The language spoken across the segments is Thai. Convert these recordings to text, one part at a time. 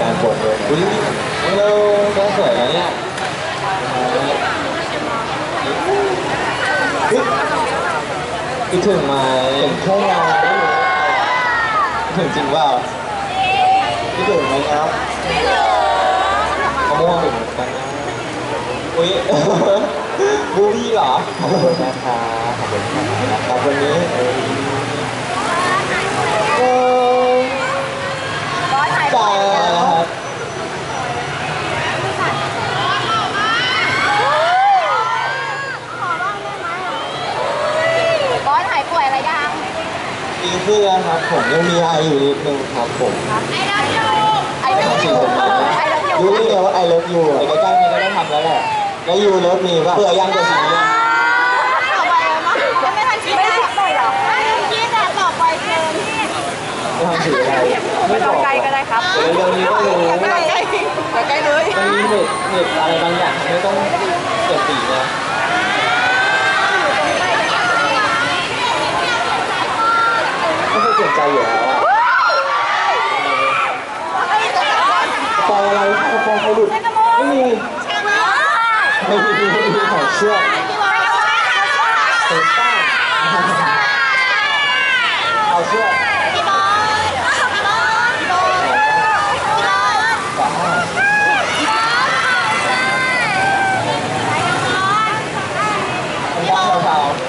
กานบนด้วยนะอุ้ยฮัลโหลก็สวยแล้วเนี่ยคิดถึงไหมเห็นแค่งาไม่รู้คิดถึงจริงเปล่าคิดถึงไหมครับมะม่วงอยู่เหมือนกันนะอุ้ยบูบี้เหรอขอบคุณนะครับขอบคุณนะครับวันนี้เออโอ้ บอสถ่าย จ่ายนะครับ บอสหายป่วยอะไรยัง ดีขึ้นแล้วครับ ผม ยังมีไออยู่นิดนึงครับผมไอ้รักยูไอ้รักยูไอ้รักยูรู้ได้ไงว่า I love you ไอ้ใกล้ๆนี้ก็ได้ทำแล้วแหละแล้ว you love me ป่ะเผื่อยังเกิดสิ่งนี้ต่อไปเลยมั้งยังไม่ทันคิดไม่คิดเลยเหรอคิดอะต่อไปเกินไม่ทำสีอะไรไม่บอกไกลก็ได้ครับเดี๋ยวเร็วนี้ก็รู้ใกล้ใกล้เลยมันมีเหตุเหตุอะไรบางอย่างที่ต้องเกิดสีนะไม่เคยเปลี่ยนใจอยู่แล้วอะกระ ปองอะไรกระปองใครหลุดไม่มีไม่มีไม่มีของเชื่อเต็มต้าเอาเชื่อสามารถมันว่างเบาๆ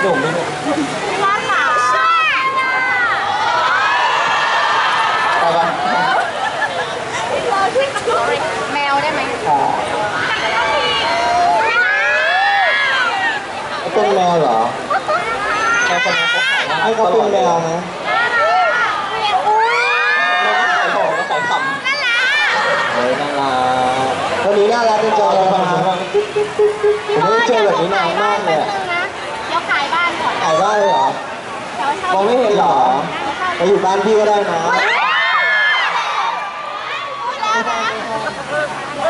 หนุ่มนิดนึงไปปะ แมวได้ไหม อ่าเป็นแมวเหรอแค่คนนี้เขาขาย ให้เขาเป็นแมวไหมเราก็ขายของก็ขายขำเฮ้ยน่ารักวันนี้น่ารักจริงๆเลยครับผมไม่ได้เจอแบบนี้นานมากเลยอะเดี๋ยวขายบ้านก่อนขายบ้านเลยเหรอเดี๋ยวเช่ามองไม่เห็นเหรอมาอยู่บ้านพี่ก็ได้นะ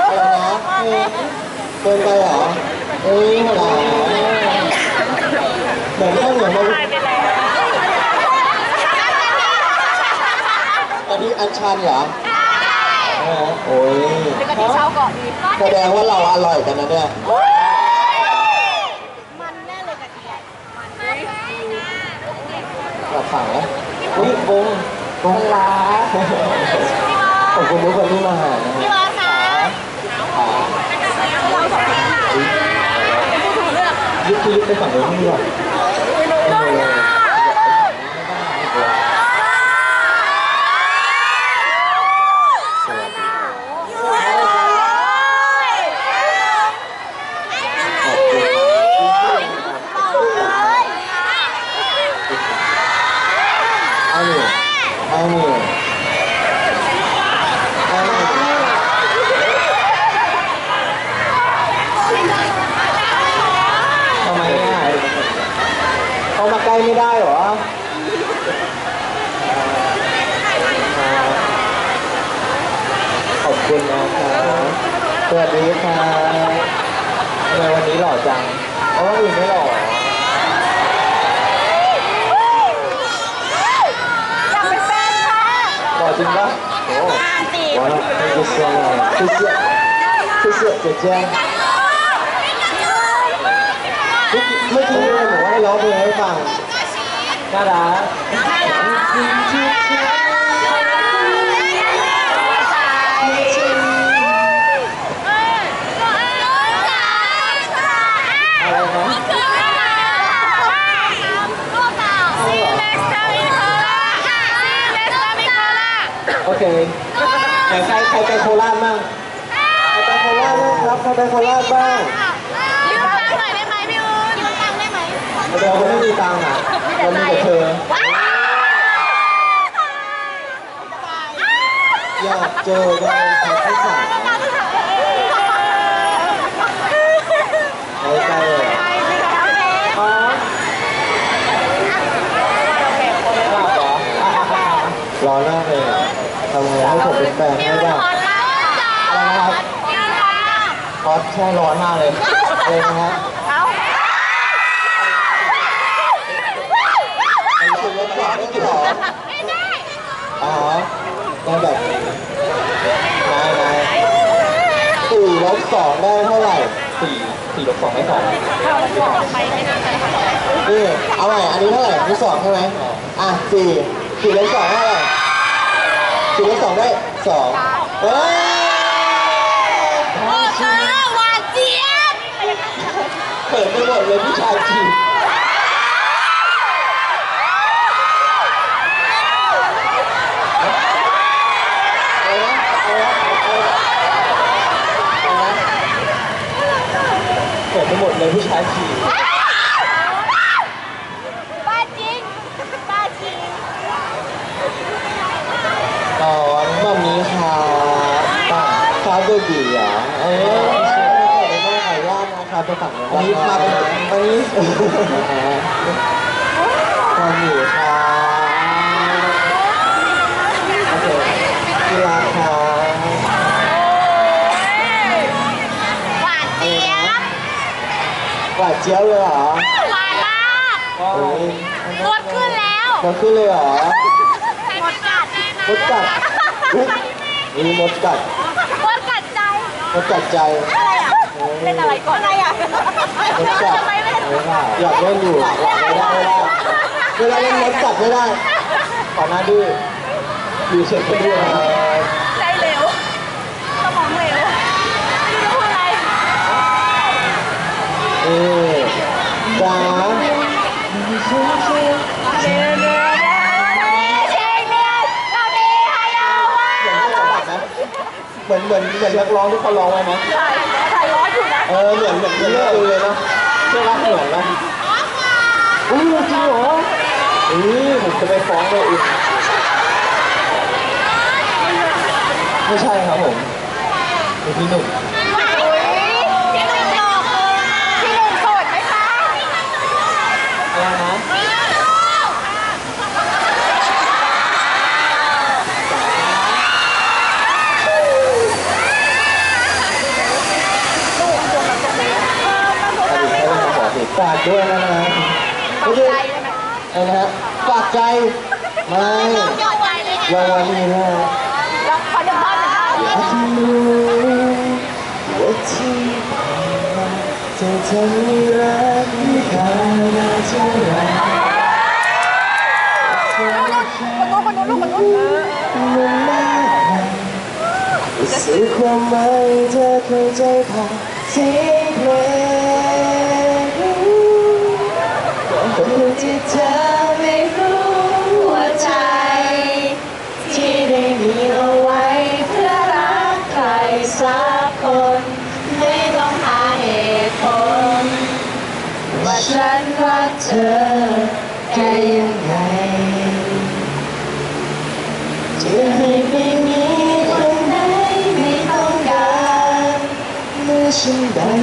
อะไรนะเกินไปเหรอเอ้ยหรอเหมือนข้าวเหนียวมันต อนนี้อันชันเหรอเออโอ้ยเดี๋ยวกะทิเช้าก่อนดีแสดงว่าเราอร่อยกันนะเนี่ยมันแน่เลยกะทิกลับฝั่งแล้วอุ้ยบงบงลาขอบคุณทุกคนที่มาหานะพี่ฮะวาคะยึดที่ยึดไปฝั่งนู้นดีกว่าสวัสดีขอบคุณเอาหนึ่งเอาหนึ่งเอาหนึ่งทำไมอะเขามาใกล้ไม่ได้เหรอ ขอบคุณนะครับ สวัสดีครับทำไมวันนี้หล่อจังเพราะว่าอื่นไม่หล่อ อยากเป็นแฟนค่ะ หล่อจริงปะโอ้ อ่านสิ ว้าว thank you so much 谢谢谢谢姐姐เมื่อกี้เมื่อกี้เลยบอกว่าให้ร้องเพลงให้ฟังน่ารักอะไร เคไหนใครใครไปโคราชบ้างใครไปโคราชบ้างครับใครไปโคราชบ้างเดี๋ยวเขาไม่มีตังค์อะเรามีแต่เธออยากเจอได้ครับที่สามไว้ใกล้เลยอ๋อหลับเหรอร้อนมากเลยอะทำไงให้ผมเป็นแฟนไม่ได้อะไรนะครับ ฮอตใช่ร้อนมากเลยอะไรนะฮะเอามันคือรถก่อนไม่กี่หรอไม่ได้อ๋อได้แบบนายนายสี่ลบสองได้เท่าไหร่สี่สี่ลบสองได้สองถ้ามันบอกไปไม่น่าจะทันนี่เอาใหม่อันนี้เท่าไหร่นี่สองใช่ไหมอะสี่สี่ลบสองเท่าไหร่สี่ลบสองได้สองเอ้ย โอ้เธอหวานเจี๊ยบเปิดไปหมดเลยผู้ชายจีบเปิดไปหมดเลยผู้ชายจีบ บ้าจริงบ้าจริง ตอนแบบนี้ครับป้าครับเบบีเหรอเออไม่ได้ขออนุญาตนะครับ ไปฝั่งนู้นวันนี้มาเป็นวันนี้ตอนอยู่ครับโอเคกีฬาครับหวานเจี๊ยบหวานเจี๊ยบเลยเหรอหวานมากโอ้ยรถขึ้นแล้วมันขึ้นเลยเหรอมดกัดมดกัดมีมดกัดมดกัดใจมดกัดใจ เป็นอะไรก่อนอะไรอะมดกัดทำไมไม่ได้อยากเล่นอยู่ไม่ได้ไม่ได้ไม่ได้เล่นมดกัดไม่ได้ขอหน้าดื้ออยู่เฉยๆดื้อนะใจเหลวสมองเหลวไม่รู้อะไรนี่จ้าเนื้อเนื้อเนื้อเชงเนื้อเราดีให้เราว่าเหมือนเหมือนเหมือนนักร้องที่เขาร้องไว้ไหมถ่ายถ่ายร้อนอยู่นะ เออเหมือนเหมือนเรื่องเลยเนาะใช่ไหมเหมือนไหมอู้จริงเหรออุ้ยผมจะไปฟ้องเลยอีกไม่ใช่ครับผมเป็นพี่หนุ่ม พี่หนุ่มหลอกพี่หนุ่มโสดไหมคะ อะไรนะ อดีตให้เป็นขอสิฝากด้วยนะฮะไม่ใช่อะไรนะฮะฝากใจไม่หยอดใจเลยรางวัลนี้นะฮะลองขอดูภาพหน่อยอยากให้รู้ว่าที่ผ่านมาเธอทำให้รักไม่ขาดเท่าไหร่คนนู้นคนนู้นลูกคนนู้นมันมากมายสื่อความหมายเธอเข้าใจผ่านเสีย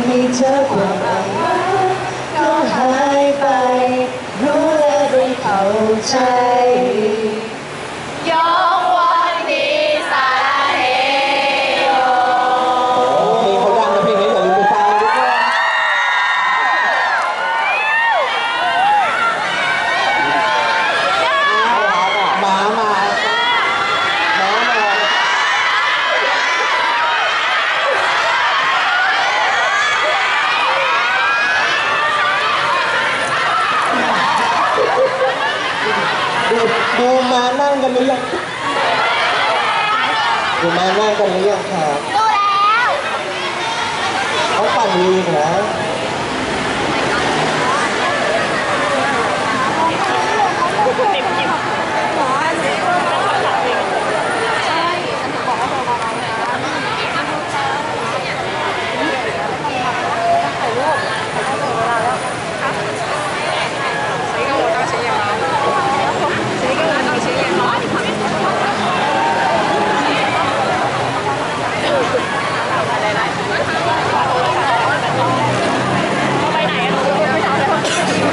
ไม่เธอความรักก็หายไป รู้และได้เข้าใจ กันหรือยังดูมานั่งกันหรือยังครับดูแล้วเขาปั่นลีนนะ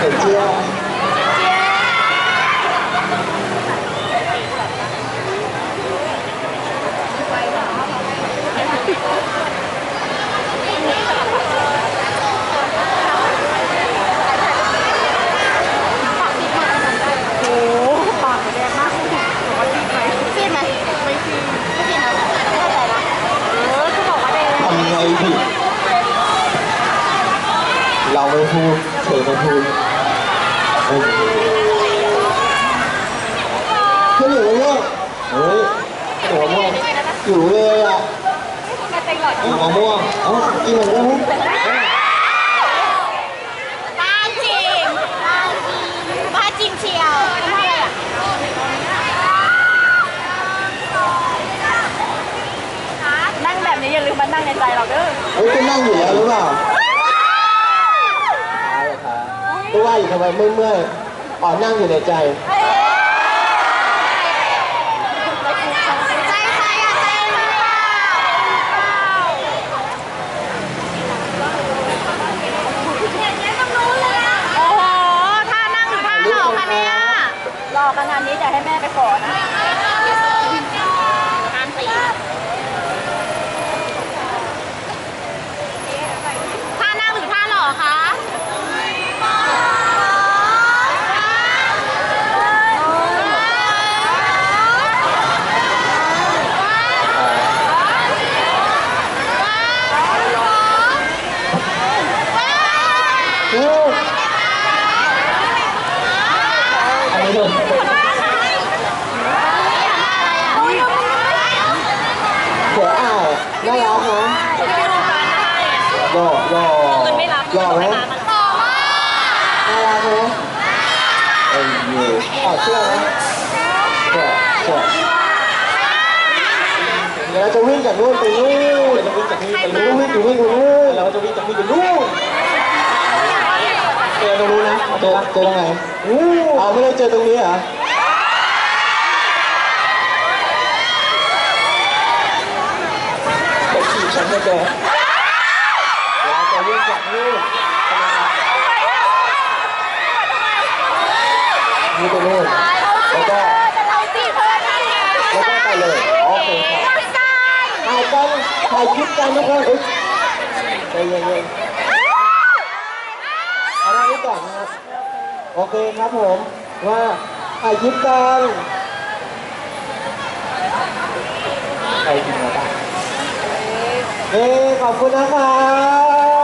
เดี๋ยวเจียว ผิด เราไม่พูดเธอไม่พูดเฮ้ยขึ้นอยู่ม่วงเฮ้ยหัวม่วงอยู่เลยอะหัวม่วงเอ้ากินหมือนกันไหมบ้าจริงบ้าจริงเชียวนั่งแบบนี้อย่าลืมมานั่งในใจเราเด้อเฮ้ยคุณนั่งอยู่แล้วหรือเปล่า ก็ว่าอยู่ทำไมเมื่อยๆอ๋อนั่งอยู่ในใจ ใจใครอะใจใครอ่างนี้ต้องรู้เลยนะโอ้โหท่านั่งหรือท่าหลอคะเนี่ย รอกขนาดนี้จะให้แม่ไปขอนะการตีท่านั่งหรือท่าหลอกคะ อู้อันนี้โดน หัวอ้าวน่ารักนะหล่อหล่อหล่อไหมน่ารักไหมเอ้ยเย่ถอดเสื้อไหมเสื้อเสื้อเดี๋ยวเราจะวิ่งจากนู่นไปนู่นจะวิ่งจากนี่ไปนู่นวิ่งอยู่วิ่งอยู่นู่นเราจะวิ่งจากนี่ไปนู่นเจอตรงนู้นนะ เจอเจอตรงไหนอู้เอาไม่ได้เจอตรงนี้เหรอจะขี่ฉันไม่แกเดี๋ยวเราจะวิ่งจากนู่นนี่ไปนู่นแล้วก็จะเอาจีบเพื่อนได้ไงแล้วก็ไปเลยโอเคครับถ่ายกันถ่ายคลิปกันทุกคนเอ้ยใจเย็นๆเอาได้ไว้ก่อนนะครับ โอเคครับผมว่าถ่ายิ้มกันใครกินมาบ้างเอ้ขอบคุณนะครับ